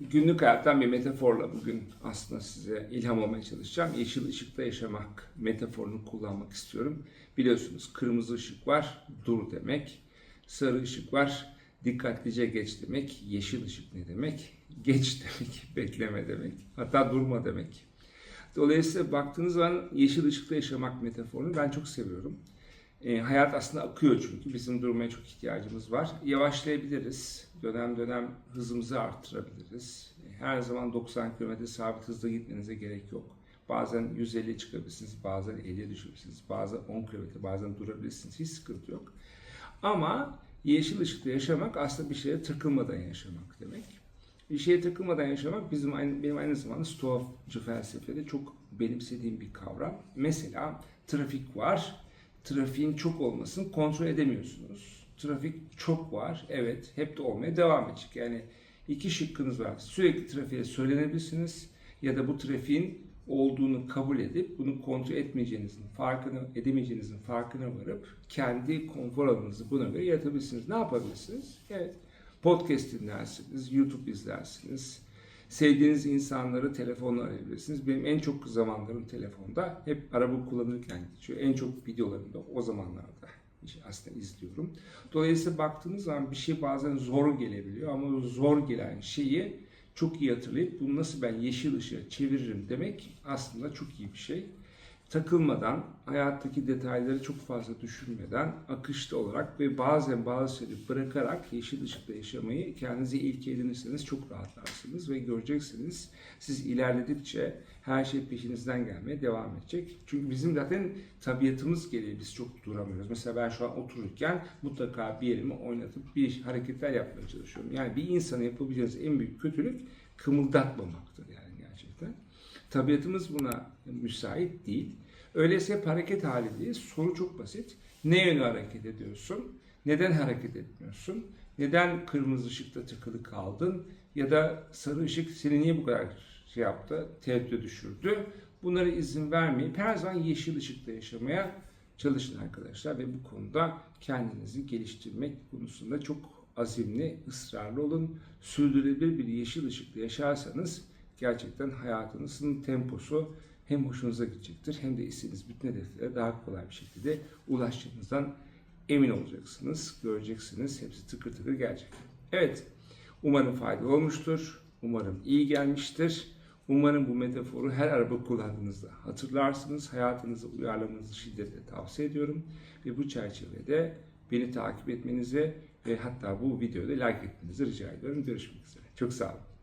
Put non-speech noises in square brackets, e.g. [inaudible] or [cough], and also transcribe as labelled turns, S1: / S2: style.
S1: günlük hayattan bir metaforla bugün aslında size ilham olmaya çalışacağım. Yeşil ışıkta yaşamak metaforunu kullanmak istiyorum. Biliyorsunuz kırmızı ışık var, dur demek. Sarı ışık var, dikkatlice geç demek. Yeşil ışık ne demek? Geç [laughs] demek, bekleme demek. Hatta durma demek. Dolayısıyla baktığınız zaman yeşil ışıkta yaşamak metaforunu ben çok seviyorum. E, hayat aslında akıyor çünkü bizim durmaya çok ihtiyacımız var. Yavaşlayabiliriz, dönem dönem hızımızı arttırabiliriz. E, Her zaman 90 km sabit hızda gitmenize gerek yok. Bazen 150 çıkabilirsiniz, bazen 50'ye düşebilirsiniz, bazen 10 km, bazen durabilirsiniz. Hiç sıkıntı yok. Ama yeşil ışıkta yaşamak aslında bir şeye takılmadan yaşamak demek. Bir şeye takılmadan yaşamak bizim aynı, benim aynı zamanda Stoacı felsefede çok benimsediğim bir kavram. Mesela trafik var. Trafiğin çok olmasını kontrol edemiyorsunuz. Trafik çok var. Evet, hep de olmaya devam edecek. Yani iki şıkkınız var. Sürekli trafiğe söylenebilirsiniz ya da bu trafiğin olduğunu kabul edip bunu kontrol etmeyeceğinizin farkını edemeyeceğinizin farkına varıp kendi konfor alanınızı buna göre yaratabilirsiniz. Ne yapabilirsiniz? Evet. Podcast dinlersiniz, YouTube izlersiniz. Sevdiğiniz insanları telefonla arayabilirsiniz. Benim en çok zamanlarım telefonda. Hep araba kullanırken geçiyor. En çok videolarımı da o zamanlarda aslında izliyorum. Dolayısıyla baktığınız zaman bir şey bazen zor gelebiliyor ama zor gelen şeyi çok iyi hatırlayıp bunu nasıl ben yeşil ışığa çeviririm demek aslında çok iyi bir şey. Takılmadan, hayattaki detayları çok fazla düşünmeden, akışta olarak ve bazen bazı şeyleri bırakarak yeşil ışıkta yaşamayı kendinize ilke edinirseniz çok rahatlarsınız ve göreceksiniz siz ilerledikçe her şey peşinizden gelmeye devam edecek. Çünkü bizim zaten tabiatımız gereği biz çok duramıyoruz. Mesela ben şu an otururken mutlaka bir yerimi oynatıp bir hareketler yapmaya çalışıyorum. Yani bir insana yapabileceğiniz en büyük kötülük kımıldatmamaktır yani gerçekten. Tabiatımız buna müsait değil. Öyleyse hareket halindeyiz. Soru çok basit. Ne yöne hareket ediyorsun? Neden hareket etmiyorsun? Neden kırmızı ışıkta tıkılı kaldın? Ya da sarı ışık seni niye bu kadar şey yaptı, tereddüte düşürdü? Bunlara izin vermeyip her zaman yeşil ışıkta yaşamaya çalışın arkadaşlar ve bu konuda kendinizi geliştirmek konusunda çok azimli, ısrarlı olun. Sürdürülebilir bir yeşil ışıkta yaşarsanız gerçekten hayatınızın temposu hem hoşunuza gidecektir hem de istediğiniz bütün hedeflere daha kolay bir şekilde ulaşacağınızdan emin olacaksınız, göreceksiniz. Hepsi tıkır tıkır gelecek. Evet, umarım faydalı olmuştur. Umarım iyi gelmiştir. Umarım bu metaforu her araba kullandığınızda hatırlarsınız. Hayatınıza uyarlamanızı şiddetle tavsiye ediyorum. Ve bu çerçevede beni takip etmenizi ve hatta bu videoda like etmenizi rica ediyorum. Görüşmek üzere. Çok sağ olun.